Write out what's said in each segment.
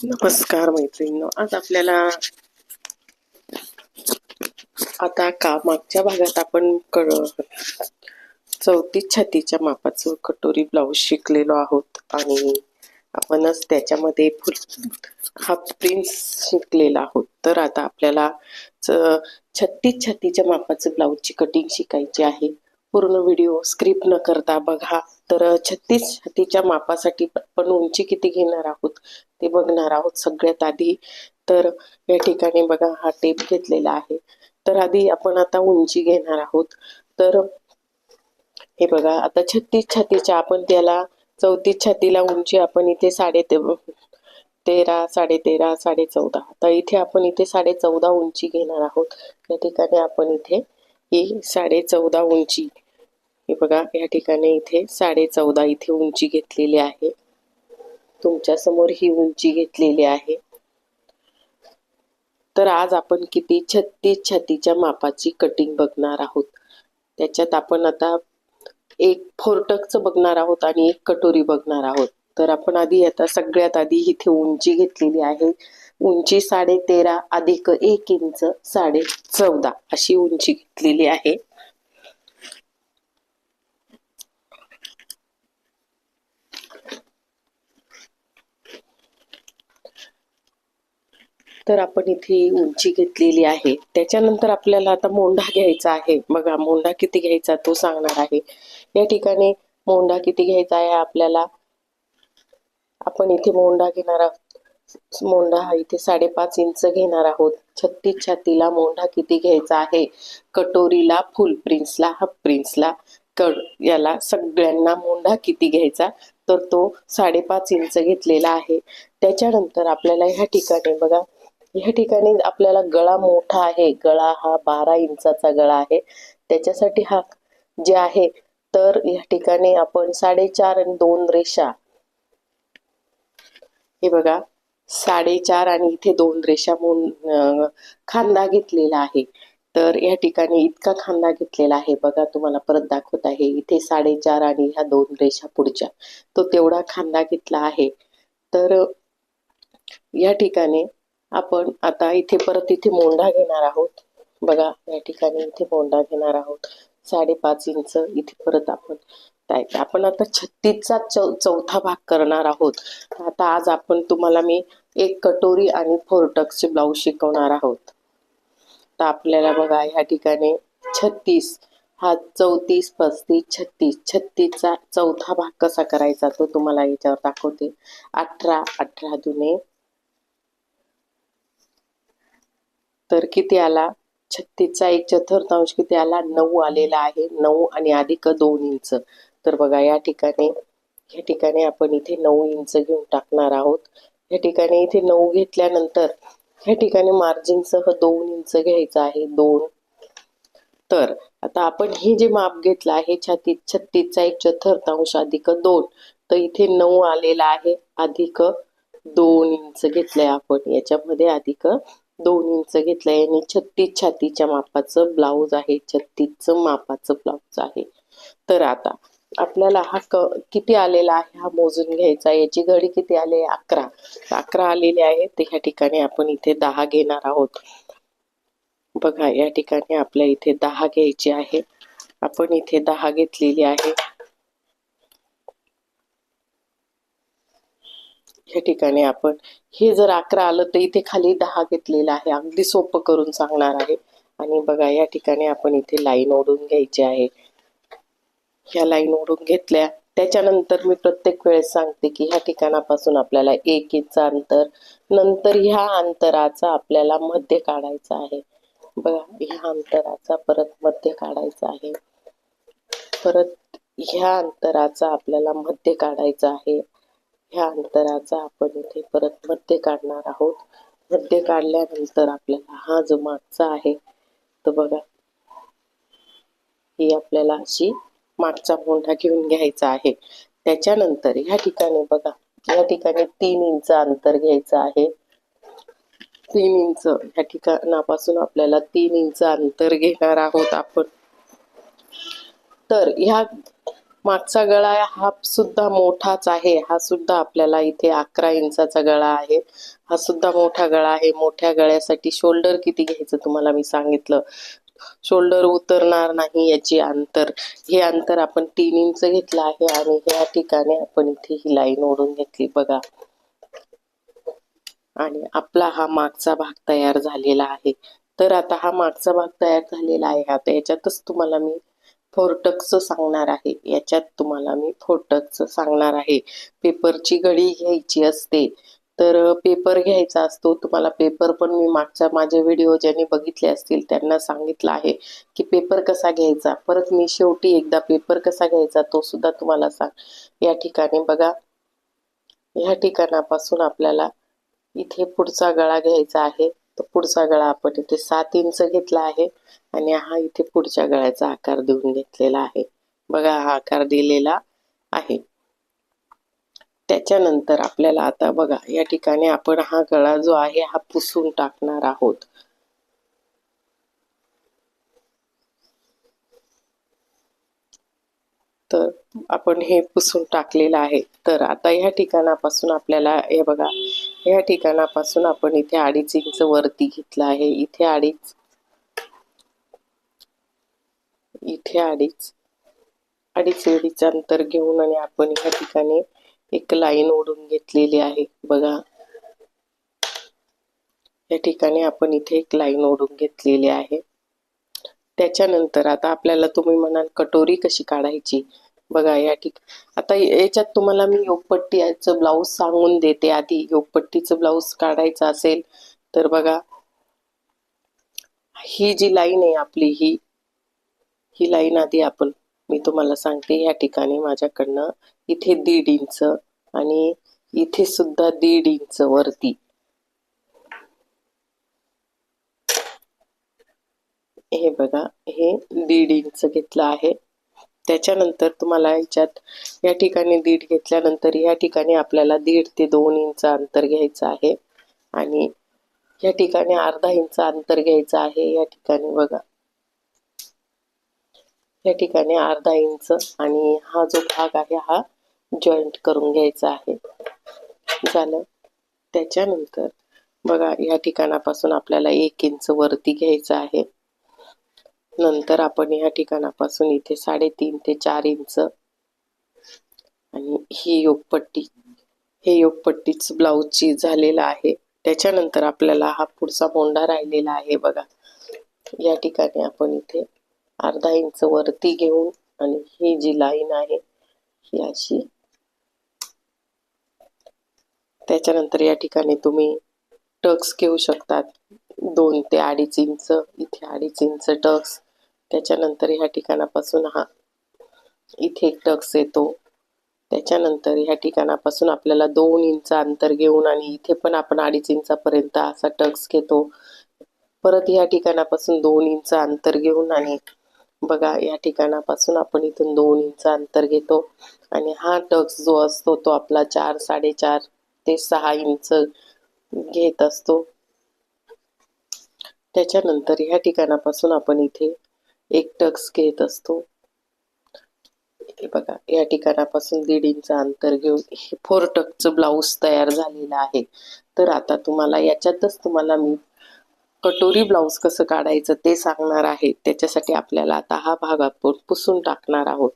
नमस्कार मैत्रिणींनो आज आपल्याला आता का मागच्या भागात आपण कळ चौतीस छातीच्या मापाचं कटोरी ब्लाऊज शिकलेलो आहोत आणि आपणच त्याच्यामध्ये फुल हाफ प्रिन्स शिकलेला आहोत. तर आता आपल्याला छत्तीस छातीच्या मापाचं ब्लाऊजची कटिंग शिकायची आहे. पूर्ण व्हिडिओ स्क्रिप्ट न करता बघा. तर छत्तीस छातीच्या मापासाठी आपण उंची किती घेणार आहोत ते बघणार आहोत सगळ्यात आधी. तर या ठिकाणी बघा हा टेप घेतलेला आहे. तर आधी आपण आता उंची घेणार आहोत. तर हे बघा आता छत्तीस छातीच्या आपण त्याला चौतीस छातीला उंची आपण इथे साडे ते तेरा साडे तेरा साडे चौदा. तर इथे आपण इथे साडे चौदा उंची घेणार आहोत. या ठिकाणी आपण इथे ही साडे चौदा उंची हे बघा या ठिकाणी इथे साडे चौदा इथे उंची घेतलेली आहे. तुमच्यासमोर ही उंची घेतलेली आहे. तर आज आपण किती छत्तीस छातीच्या मापाची कटिंग बघणार आहोत. त्याच्यात आपण आता एक फोरटकचं बघणार आहोत आणि एक कटोरी बघणार आहोत. तर आपण आधी आता सगळ्यात आधी इथे उंची घेतलेली आहे. उंची साडे तेरा अधिक एक इंच साडे चौदा अशी उंची घेतलेली आहे. तर आपण इथे उंची घेतलेली आहे. त्याच्यानंतर आपल्याला आता मोंढा घ्यायचा आहे. बघा मोंढा किती घ्यायचा तो सांगणार आहे. या ठिकाणी मोंढा किती घ्यायचा आहे आपल्याला? आपण इथे मोंढा घेणार आहोत. मोंढा हा इथे साडेपाच इंच घेणार आहोत. छत्तीस छातीला मोंढा किती घ्यायचा आहे? कटोरीला फुल प्रिन्सला हाफ प्रिन्सला. कड याला सगळ्यांना मोंढा किती घ्यायचा? तर तो साडेपाच इंच घेतलेला आहे. त्याच्यानंतर आपल्याला ह्या ठिकाणी बघा या ठिकाणी आपल्याला गळा मोठा आहे. गळा हा बारा इंचाचा गळा आहे. त्याच्यासाठी हा जे आहे तर या ठिकाणी आपण साडेचार आणि दोन रेषा. हे बघा साडेचार आणि इथे दोन रेषा म्हणून खांदा घेतलेला आहे. तर या ठिकाणी इतका खांदा घेतलेला आहे. बघा तुम्हाला परत दाखवत आहे. इथे साडेचार आणि ह्या दोन रेषा पुढच्या. तो तेवढा खांदा घेतला आहे. तर या ठिकाणी आपण आता इथे परत इथे मोंढा घेणार आहोत. बघा या ठिकाणी इथे मोंढा घेणार आहोत. साडेपाच इंच इथे परत आपण आपण आता छत्तीसचा चौ चौथा भाग करणार आहोत. आता आज आपण तुम्हाला मी एक कटोरी आणि फोरटक्सचे ब्लाऊज शिकवणार आहोत. तर आपल्याला बघा ह्या ठिकाणी छत्तीस हा चौतीस पस्तीस छत्तीस छत्तीसचा चौथा भाग कसा करायचा तो तुम्हाला याच्यावर दाखवते. अठरा अठरा दुने तर किती आला? छत्तीसचा एक चतुर्थांश किती आला? नऊ आलेला आहे. नऊ आणि अधिक दोन इंच. तर बघा या ठिकाणी या ठिकाणी आपण इथे नऊ इंच घेऊन टाकणार आहोत. या ठिकाणी इथे नऊ घेतल्यानंतर या ठिकाणी मार्जिनसह दोन इंच घ्यायचं आहे. दोन. तर आता आपण हे जे माप घेतलं आहे छाती छत्तीसचा एक चतुर्थांश अधिक दोन. तर इथे नऊ आलेला आहे. अधिक दोन इंच घेतलंय आपण. याच्यामध्ये अधिक दोन इंच घेतलंय. आणि छत्तीस छातीच्या मापाचं ब्लाऊज आहे. छत्तीसचं मापाचं ब्लाऊज आहे. तर आता आपल्याला हा क किती आलेला आहे हा मोजून घ्यायचा. याची घडी किती आली आहे? अकरा. अकरा आलेले आहे ह्या ठिकाणी आपण इथे दहा घेणार आहोत. बघा या ठिकाणी आपल्या इथे दहा घ्यायची आहे. आपण इथे दहा घेतलेली आहे. या ठिकाणी आपण. हे जर अकरा आलं तर इथे खाली दहा घेतलेलं आहे. अगदी सोपं करून सांगणार आहे. आणि बघा या ठिकाणी आपण इथे लाईन ओढून घ्यायची आहे. ह्या लाईन ओढून घेतल्या. त्याच्यानंतर मी प्रत्येक वेळेस सांगते की ह्या ठिकाणापासून आपल्याला एक इंच अंतर नंतर ह्या अंतराचा आपल्याला मध्य काढायचा आहे. बघा ह्या अंतराचा परत मध्य काढायचा आहे. परत ह्या अंतराचा आपल्याला मध्य काढायचा आहे. ह्या अंतराचा आपण इथे परत मध्य काढणार आहोत. मध्य काढल्यानंतर आपल्याला हा जो मागचा आहे तो बघा. ही आपल्याला अशी मागचा मोठा घेऊन घ्यायचा आहे. त्याच्यानंतर ह्या ठिकाणी बघा या ठिकाणी तीन इंच अंतर घ्यायचं आहे. तीन इंच ह्या ठिकाणापासून आपल्याला तीन इंच अंतर घेणार आहोत आपण. तर ह्या मागचा गळा हा सुद्धा मोठाच आहे. हा सुद्धा आपल्याला इथे अकरा इंचाचा गळा आहे. हा सुद्धा मोठा गळा आहे. मोठ्या गळ्यासाठी शोल्डर किती घ्यायचं तुम्हाला मी सांगितलं. शोल्डर उतरणार नाही याची अंतर. हे अंतर आपण तीन इंच घेतलं आहे आणि ह्या ठिकाणी आपण इथे ही लाईन ओढून घेतली बघा. आणि आपला हा मागचा भाग तयार झालेला आहे. तर आता हा मागचा भाग तयार झालेला आहे. आता याच्यातच तुम्हाला मी फोरटकचं सांगणार आहे. याच्यात तुम्हाला मी फोरटकचं सांगणार आहे. पेपरची घडी घ्यायची असते तर पेपर घ्यायचा असतो. तुम्हाला पेपर पण मी मागच्या माझे व्हिडिओ ज्यांनी बघितले असतील त्यांना सांगितलं आहे की पेपर कसा घ्यायचा. परत मी शेवटी एकदा पेपर कसा घ्यायचा तो सुद्धा तुम्हाला सांग. या ठिकाणी बघा. या ठिकाणापासून आपल्याला इथे पुढचा गळा घ्यायचा आहे. तर पुढचा गळा आपण इथे सात इंच घेतला आहे आणि हा इथे पुढच्या गळ्याचा आकार देऊन घेतलेला आहे. बघा हा आकार दिलेला आहे. त्याच्यानंतर आपल्याला आता बघा या ठिकाणी आपण हा गळा जो आहे हा पुसून टाकणार आहोत. तर आपण हे पुसून टाकलेलं आहे. तर आता ह्या ठिकाणापासून आपल्याला हे बघा ह्या ठिकाणापासून आपण इथे अडीच इंच वरती घेतलं आहे. इथे अडीच इथे अडीच अडीच अडीच अंतर घेऊन आणि आपण ह्या ठिकाणी एक लाईन ओढून घेतलेली आहे. बघा. या ठिकाणी आपण इथे एक लाईन ओढून घेतलेली आहे. त्याच्यानंतर आता आपल्याला तुम्ही म्हणाल कटोरी कशी काढायची? बघा या ठिक आता याच्यात तुम्हाला मी योगपट्टीचं ब्लाऊज सांगून देते आधी. योगपट्टीचं ब्लाऊज काढायचं असेल तर बघा ही जी लाईन आहे आपली ही ही लाईन आधी आपण मी तुम्हाला सांगते या ठिकाणी माझ्याकडनं इथे दीड इंच आणि इथे सुद्धा दीड इंच वरती. हे बघा हे दीड इंच घेतलं आहे. त्याच्यानंतर तुम्हाला याच्यात या ठिकाणी दीड घेतल्यानंतर या ठिकाणी आपल्याला दीड ते दोन इंच अंतर घ्यायचं आहे. आणि या ठिकाणी अर्धा इंच अंतर घ्यायचं आहे या ठिकाणी बघा. या ठिकाणी अर्धा इंच आणि हा जो भाग आहे हा जॉईंट करून घ्यायचा आहे. झालं? त्याच्यानंतर बघा या ठिकाणापासून आपल्याला एक इंच वरती घ्यायचं आहे. नंतर आपण या ठिकाणापासून इथे साडेतीन ते चार इंच आणि ही योगपट्टी हे योगपट्टीच ब्लाऊजची झालेला आहे. त्याच्यानंतर आपल्याला हा पुढचा मोंडा राहिलेला आहे बघा. या ठिकाणी आपण इथे अर्धा इंच वरती घेऊन आणि ही जी लाईन आहे ही अशी. त्याच्यानंतर या ठिकाणी तुम्ही टक्स घेऊ शकतात. दोन ते अडीच इंच इथे अडीच इंच टक्स. त्याच्यानंतर ह्या ठिकाणापासून हा इथे एक टक्स येतो. त्याच्यानंतर ह्या ठिकाणापासून आपल्याला दोन इंच अंतर घेऊन आणि इथे पण आपण अडीच इंचापर्यंत असा टक्स घेतो. परत ह्या ठिकाणापासून दोन इंच अंतर घेऊन आणि बघा या ठिकाणापासून आपण इथून दोन इंच अंतर घेतो. आणि हा टक्स जो असतो तो आपला चार साडेचार ते सहा इंच घेत असतो. त्याच्यानंतर ह्या ठिकाणापासून आपण इथे एक टक्स घेत असतो. हे बघा या ठिकाणापासून दीड इंच अंतर घेऊन हे फोर टक्सचं ब्लाऊज तयार झालेलं आहे. तर आता तुम्हाला याच्यातच तुम्हाला मी कटोरी ब्लाऊज कसं काढायचं ते सांगणार आहे. त्याच्यासाठी आपल्याला आता हा भाग आपण पुसून टाकणार आहोत.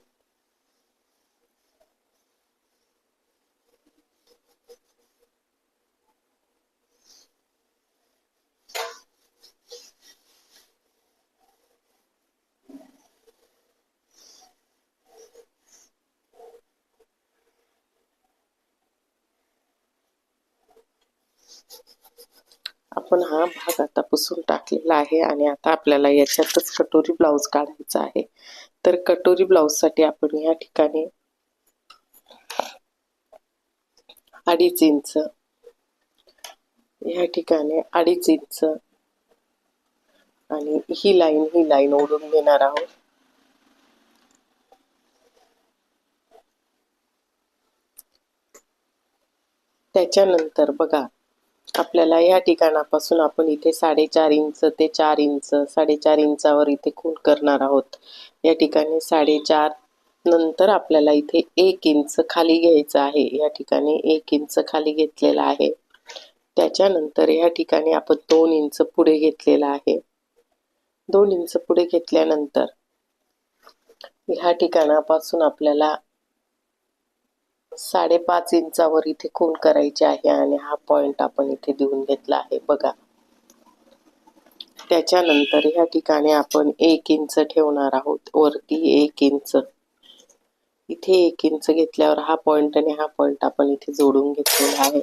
आपण हा भाग आता पुसून टाकलेला आहे आणि आता आपल्याला याच्यातच कटोरी ब्लाऊज काढायचा आहे. तर कटोरी ब्लाऊजसाठी आपण या ठिकाणी अडीच इंच या ठिकाणी अडीच इंच आणि ही लाईन ही लाईन ओढून घेणार आहोत. त्याच्यानंतर बघा आपल्याला या ठिकाणापासून आपण इथे साडेचार इंच ते चार इंच साडेचार इंचावर इथे खून करणार आहोत. या ठिकाणी साडेचार नंतर आपल्याला इथे एक इंच खाली घ्यायचं आहे. या ठिकाणी एक इंच खाली घेतलेला आहे. त्याच्यानंतर या ठिकाणी आपण दोन इंच पुढे घेतलेला आहे. दोन इंच पुढे घेतल्यानंतर ह्या ठिकाणापासून आपल्याला साडेपाच इंचावर इथे खून करायची आहे आणि हा पॉइंट आपण इथे देऊन घेतला आहे. बघा. त्याच्यानंतर ह्या ठिकाणी आपण एक इंच ठेवणार आहोत. वरती एक इंच. इथे एक इंच घेतल्यावर हा पॉइंट आणि हा पॉइंट आपण इथे जोडून घेतलेला आहे.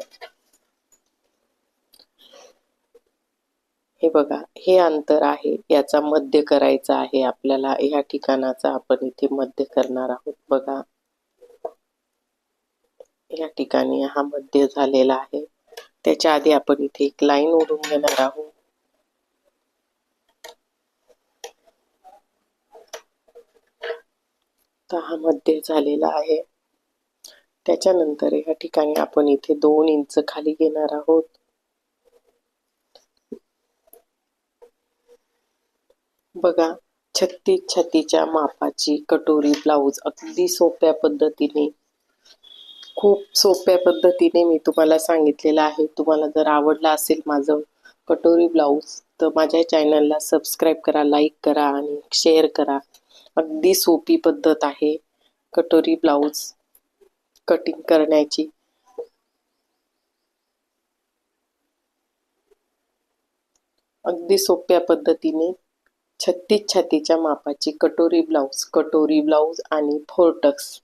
हे बघा. हे अंतर आहे. याचा मध्य करायचा आहे. आपल्याला ह्या ठिकाणाचा आपण इथे मध्य करणार आहोत. बघा. या ठिकाणी हा मध्य झालेला आहे. त्याच्या आधी आपण इथे एक लाईन ओढून घेणार आहोत. हा मध्य झालेला आहे. त्याच्यानंतर या ठिकाणी आपण इथे दोन इंच खाली घेणार आहोत. बघा छत्तीस छातीच्या मापाची कटोरी ब्लाऊज अगदी सोप्या पद्धतीने खूप सोप्या पद्धतीने मी तुम्हाला सांगितलेलं आहे. तुम्हाला जर आवडलं असेल माझं कटोरी ब्लाऊज तर माझ्या चॅनलला सबस्क्राईब करा लाईक करा आणि शेअर करा. अगदी सोपी पद्धत आहे कटोरी ब्लाऊज कटिंग करण्याची. अगदी सोप्या पद्धतीने छत्तीस छातीच्या मापाची कटोरी ब्लाऊज कटोरी ब्लाऊज आणि फोरटक्स.